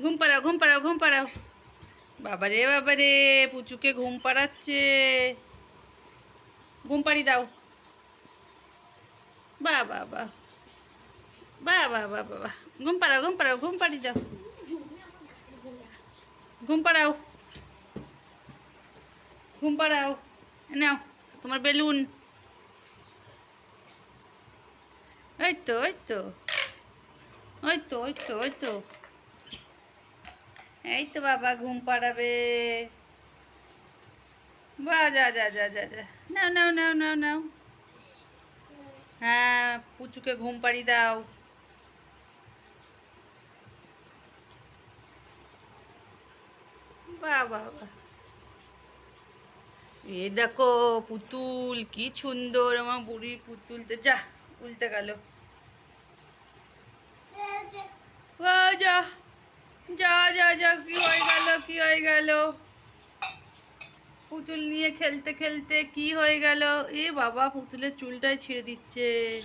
ঘুম পাড়াও ঘুম পাড়াও ঘুম পাড়াও। বাবারে বাবারে, পুচুকে ঘুম পাড়াচ্ছে। ঘুম পাড়ি দাও। বা বাবা বা। বাবা বাবা ঘুম পাড়াও ঘুম পাড়াও, ঘুম পাড়ি দাও। ঘুম পাড়াও। ঘুম পাড়াও। নাও, তোমার বেলুন। ওই তো ওই তো। ওই তো ওই তো ওই তো। এই তো বাবা, ঘুম পাড়াবে। বা, যা যা যা যা যা। নাও নাও নাও নাও নাও। হ্যাঁ পুচুকে ঘুম পাড়ি দাও। বাহ এ দেখো, পুতুল, কি সুন্দর, আমার বুড়ির পুতুলতে যা, উল্টে গেল ও যা যা যা যা, কি হয়ে গেল, কি হয়ে গেল? পুতুল নিয়ে খেলতে খেলতে কি হয়ে গেল? এ বাবা, পুতুলের চুলটাই ছিঁড়ে দিচ্ছে।